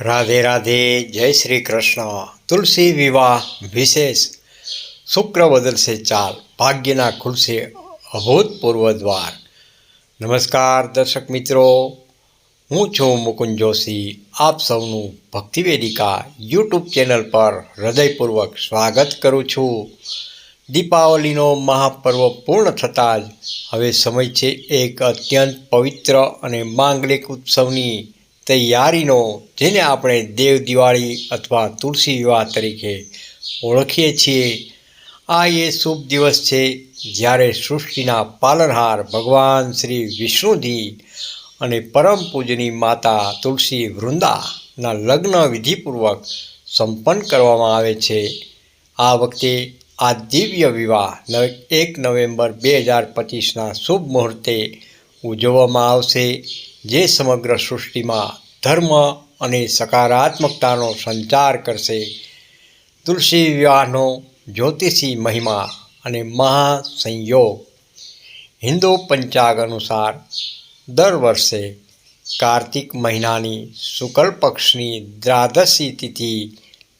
રાધે રાધે, જય શ્રી કૃષ્ણ. તુલસી વિવાહ વિશેષ. શુક્ર બદલશે ચાલ, ભાગ્યના ખુલશે અભૂતપૂર્વ દ્વાર. નમસ્કાર દર્શક મિત્રો, હું છું મુકુંદ જોશી. આપ સૌનું ભક્તિવેદિકા યુટ્યુબ ચેનલ પર હૃદયપૂર્વક સ્વાગત કરું છું. દીપાવલીનો મહાપર્વ પૂર્ણ થતાં જ હવે સમય છે એક અત્યંત પવિત્ર અને માંગલિક ઉત્સવની. તૈયારીનો જેને આપણે દેવ દિવાળી અથવા તુલસી વિવાહ તરીકે ઓળખીએ છીએ. આ એ શુભ દિવસ છે જ્યારે સૃષ્ટિના પાલનહાર ભગવાન શ્રી વિષ્ણુજી અને પરમ પૂજની માતા તુલસી વૃંદાના લગ્ન વિધિપૂર્વક સંપન્ન કરવામાં આવે છે. આ વખતે આ દિવ્ય વિવાહ એક નવેમ્બર બે હજાર પચીસના શુભ મુહૂર્તે ઉજવવામાં આવશે. જે સમગ્ર સૃષ્ટિમાં ધર્મ અને સકારાત્મકતાનો સંચાર કરશે. તુલસી વિવાહનો જ્યોતિષી મહિમા અને મહાસંયોગ. હિન્દુ પંચાગ અનુસાર દર વર્ષે કાર્તિક મહિનાની શુક્લ પક્ષની દ્વાદશી તિથિ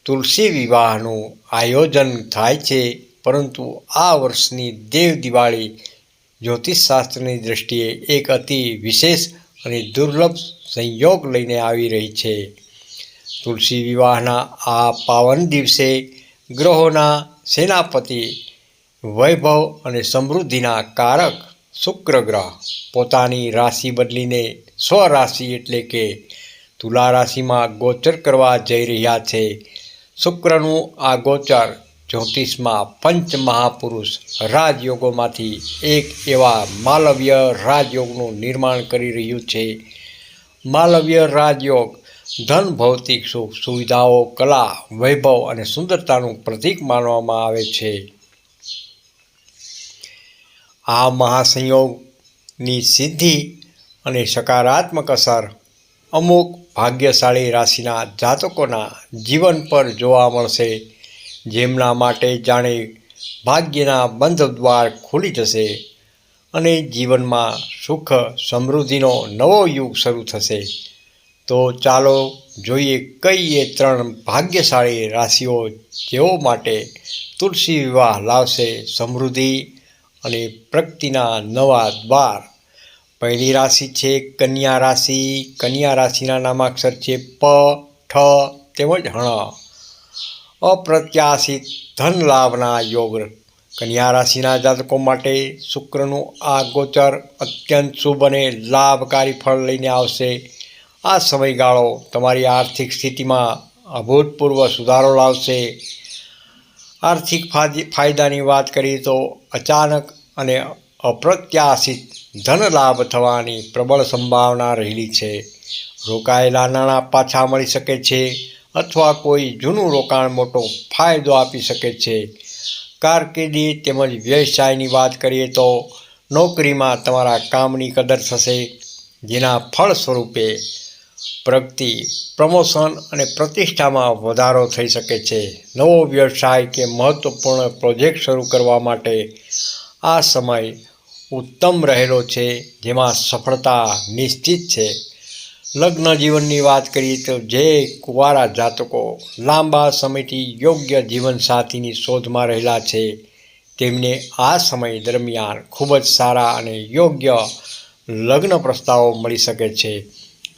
તુલસી વિવાહનું આયોજન થાય છે, પરંતુ આ વર્ષની દેવ દિવાળી જ્યોતિષશાસ્ત્રની દૃષ્ટિએ એક અતિ વિશેષ અને દુર્લભ સંયોગ લઈને આવી રહી છે. તુલસી વિવાહના આ પાવન દિવસે ગ્રહોના સેનાપતિ વૈભવ અને સમૃદ્ધિના કારક શુક્ર ગ્રહ પોતાની રાશિ બદલીને સ્વરાશિ એટલે કે તુલા રાશિમાં ગોચર કરવા જઈ રહ્યા છે. શુક્રનું આ ગોચર જ્યોતિષમાં પંચ મહાપુરુષ રાજયોગોમાંથી એક એવા માલવ્ય રાજયોગનું નિર્માણ કરી રહ્યું છે. માલવ્ય રાજયોગ ધન, ભૌતિક સુખ, સુવિધાઓ, કલા, વૈભવ અને સુંદરતાનું પ્રતીક માનવામાં આવે છે. આ મહાસંયોગની સિદ્ધિ અને સકારાત્મક અસર અમુક ભાગ્યશાળી રાશિના જાતકોના જીવન પર જોવા મળશે. જેમના માટે જાણે ભાગ્યના બંધ દ્વાર ખુલી જશે અને જીવનમાં સુખ સમૃદ્ધિનો નવો યુગ શરૂ થશે. તો ચાલો જોઈએ કઈ એ ત્રણ ભાગ્યશાળી રાશિઓ જેઓ માટે તુલસી વિવાહ લાવશે સમૃદ્ધિ અને પ્રગતિના નવા દ્વાર. પહેલી રાશિ છે કન્યા રાશિ. કન્યા રાશિના નામાક્ષર છે પ, ઠ તેમજ હણ. અપ્રત્યાશિત ધન લાભના યોગ. કન્યા રાશિના જાતકો માટે શુક્રનું આ ગોચર અત્યંત શુભ અને લાભકારી ફળ લઈને આવશે. આ સમયગાળો તમારી આર્થિક સ્થિતિમાં અભૂતપૂર્વ સુધારો લાવશે. આર્થિક ફાયદાની વાત કરીએ તો અચાનક અને અપ્રત્યાશિત ધન લાભ થવાની પ્રબળ સંભાવના રહેલી છે. રોકાયેલા નાણાં પાછા મળી શકે છે. અથવા કોઈ જૂનું રોકાણ મોટો ફાયદો આપી શકે છે. કારકિર્દી તેમજ વ્યવસાયની વાત કરીએ તો નોકરીમાં તમારા કામની કદર થશે, જેના ફળ સ્વરૂપે પ્રગતિ, પ્રમોશન અને પ્રતિષ્ઠામાં વધારો થઈ શકે છે. નવો વ્યવસાય કે મહત્ત્વપૂર્ણ પ્રોજેક્ટ શરૂ કરવા માટે આ સમય ઉત્તમ રહેલો છે, જેમાં સફળતા નિશ્ચિત છે. લગ્ન જીવનની વાત કરીએ તો જે કુંવારા જાતકો લાંબા સમયથી યોગ્ય જીવનસાથીની શોધમાં રહેલા છે, તેમને આ સમય દરમિયાન ખૂબ જ સારા અને યોગ્ય લગ્ન પ્રસ્તાવો મળી શકે છે.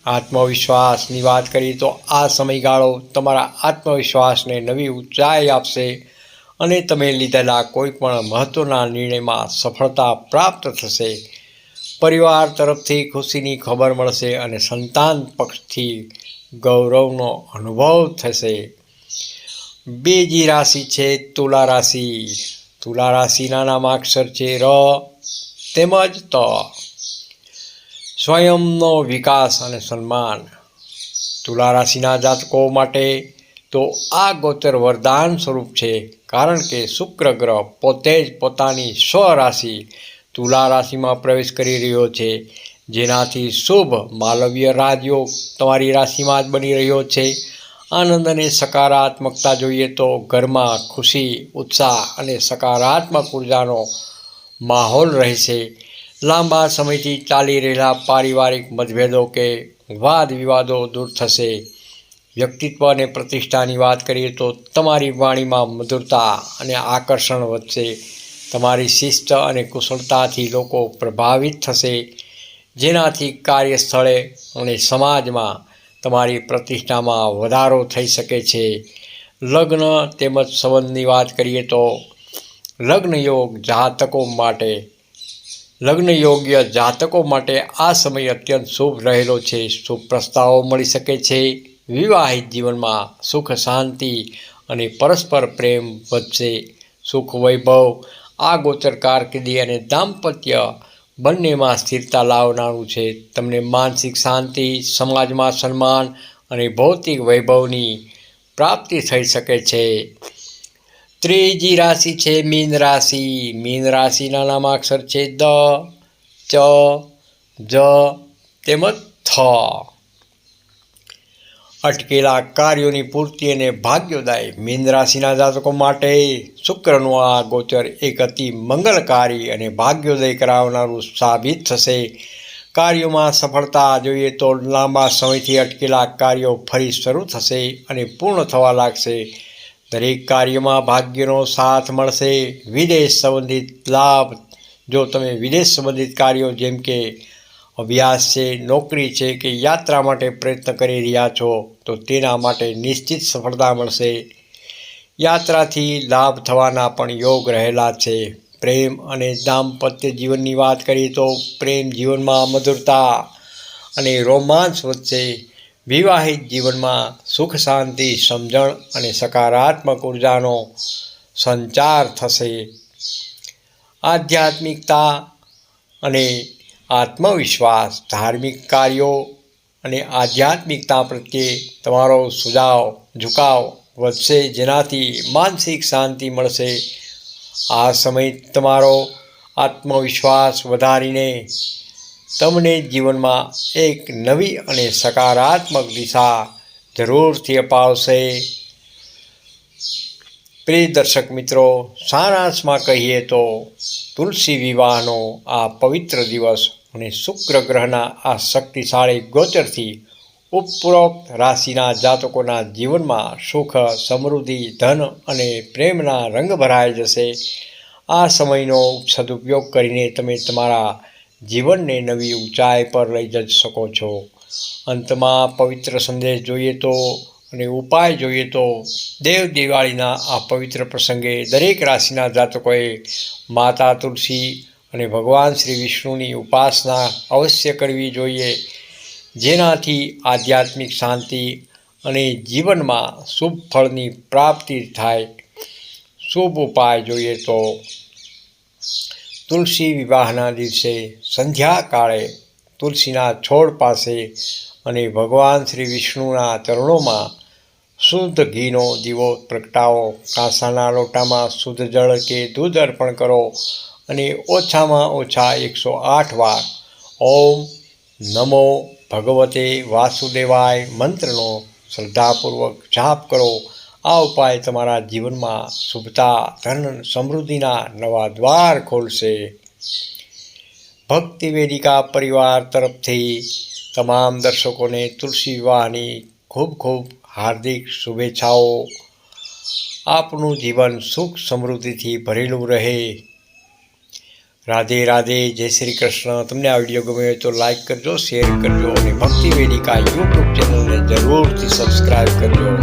આત્મવિશ્વાસની વાત કરીએ તો આ સમયગાળો તમારા આત્મવિશ્વાસને નવી ઊંચાઈ આપશે અને તમે લીધેલા કોઈપણ મહત્ત્વના નિર્ણયમાં સફળતા પ્રાપ્ત થશે. પરિવાર તરફથી ખુશીની ખબર મળશે અને સંતાન પક્ષથી ગૌરવનો અનુભવ થશે. બીજી રાશિ છે, તુલા રાશિ. તુલા રાશિના નામાક્ષર છે ર, તેમજ ત. સ્વયંનો વિકાસ અને સન્માન. તુલા રાશિના જાતકો માટે તો આ ગોચર વરદાન સ્વરૂપ છે, કારણ કે શુક્ર ગ્રહ પોતે જ પોતાની સ્વરાશિ તુલા રાશિમાં પ્રવેશ કરી રહ્યો છે. જેનાથી શુભ માલવ્ય રાજયોગ તમારી રાશિમાં જ બની રહ્યો છે. આનંદ અને સકારાત્મકતા જોઈએ તો ઘરમાં ખુશી, ઉત્સાહ અને સકારાત્મક ઉર્જાનો માહોલ રહેશે. લાંબા સમયથી ચાલી રહેલા પારિવારિક મતભેદો કે વાદ વિવાદો દૂર થશે. વ્યક્તિત્વ અને પ્રતિષ્ઠાની વાત કરીએ તો તમારી વાણીમાં મધુરતા અને આકર્ષણ વધશે. તમારી શિસ્ત અને કુશળતાથી લોકો પ્રભાવિત થશે. જેનાથી કાર્યસ્થળે અને સમાજમાં તમારી પ્રતિષ્ઠામાં વધારો થઈ શકે છે. લગ્ન તેમજ સંબંધની વાત કરીએ તો લગ્ન યોગ જાતકો માટે લગ્ન યોગ્ય જાતકો માટે આ સમય અત્યંત શુભ રહેલો છે. શુભ પ્રસ્તાવો મળી શકે છે. વિવાહિત જીવનમાં સુખ શાંતિ અને પરસ્પર પ્રેમ વધશે. સુખ વૈભવ આ ગોચર કારકિર્દી અને દાંપત્ય બંનેમાં સ્થિરતા લાવનારું છે. તમને માનસિક શાંતિ, સમાજમાં સન્માન અને ભૌતિક વૈભવની પ્રાપ્તિ થઈ શકે છે. ત્રીજી રાશિ છે મીન રાશિ. મીન રાશિના નામાક્ષર છે દ, ચ, જ, તેમજ થ. અટકેલા કાર્યોની પૂર્તિ અને ભાગ્યોદાય મીન રાશિના જાતકો માટે શુક્રનું આ ગોચર એક અતિ મંગલકારી અને ભાગ્યોદય કરાવનારું સાબિત થશે. કાર્યોમાં સફળતા જોઈએ તો લાંબા સમયથી અટકેલા કાર્યો ફરી શરૂ થશે અને પૂર્ણ થવા લાગશે. દરેક કાર્યમાં ભાગ્યનો સાથ મળશે. વિદેશ સંબંધિત લાભ, જો તમે વિદેશ સંબંધિત કાર્યો જેમ કે અભ્યાસ છે, નોકરી છે કે યાત્રા માટે પ્રયત્ન કરી રહ્યા છો, તો તેના માટે નિશ્ચિત સફળતા મળશે. યાત્રાથી લાભ થવાના પણ યોગ રહેલા છે. પ્રેમ અને દાંપત્ય જીવનની વાત કરીએ તો પ્રેમ જીવનમાં મધુરતા અને રોમાંસ વધશે વિવાહિત જીવનમાં સુખ, શાંતિ, સમજણ અને સકારાત્મક ઉર્જાનો સંચાર થશે. આધ્યાત્મિકતા અને આત્મવિશ્વાસ, ધાર્મિક કાર્યો અને આધ્યાત્મિકતા પ્રત્યે તમારો સુઝાવ ઝુકાવ વધશે, જેનાથી માનસિક શાંતિ મળશે. આ સમય તમારો આત્મવિશ્વાસ વધારીને તમને જીવનમાં એક નવી અને સકારાત્મક દિશા જરૂરથી અપાવશે. પ્રિય દર્શક મિત્રો, સારાંશમાં કહીએ તો તુલસી વિવાહનો આ પવિત્ર દિવસ અને શુક્ર ગ્રહના આ શક્તિશાળી ગોચરથી ઉપરોક્ત રાશિના જાતકોના જીવનમાં સુખ, સમૃદ્ધિ, ધન અને પ્રેમના રંગ ભરાઈ જશે. આ સમયનો સદુપયોગ કરીને તમે તમારા જીવનને નવી ઊંચાઈ પર લઈ જઈ શકો છો. અંતમાં પવિત્ર સંદેશ જોઈએ તો અને ઉપાય જોઈએ તો દેવ દિવાળીના આ પવિત્ર પ્રસંગે દરેક રાશિના જાતકોએ માતા તુલસી અને ભગવાન શ્રી વિષ્ણુની ઉપાસના અવશ્ય કરવી જોઈએ, જેનાથી આધ્યાત્મિક શાંતિ અને જીવનમાં શુભ ફળની પ્રાપ્તિ થાય. શુભ ઉપાય જોઈએ તો, તુલસી વિવાહના દિવસે સંધ્યાકાળે તુલસીના છોડ પાસે અને ભગવાન શ્રી વિષ્ણુના ચરણોમાં શુદ્ધ ઘીનો દીવો પ્રગટાવો. કાંસાના લોટામાં શુદ્ધ જળ કે દૂધ અર્પણ કરો. અને ઓછામાં ઓછા એકસો આઠ વાર ઓમ નમો ભગવતે વાસુદેવાય મંત્રનો શ્રદ્ધાપૂર્વક જાપ કરો. આ ઉપાય તમારા જીવનમાં શુભતા, ધન, સમૃદ્ધિના નવા દ્વાર ખોલશે. ભક્તિ વેદિકા પરિવાર તરફથી તમામ દર્શકોને તુલસી વિવાહની ખૂબ ખૂબ હાર્દિક શુભેચ્છાઓ. આપનું જીવન સુખ સમૃદ્ધિથી ભરેલું રહે. રાધે રાધે, જય શ્રી કૃષ્ણ. તમને આ વીડિયો ગમ્યો હોય તો લાઈક કરજો શેર કરજો અને ભક્તિ વેદિકા યુટ્યુબ ચેનલને જરૂરથી સબસ્ક્રાઈબ કરજો.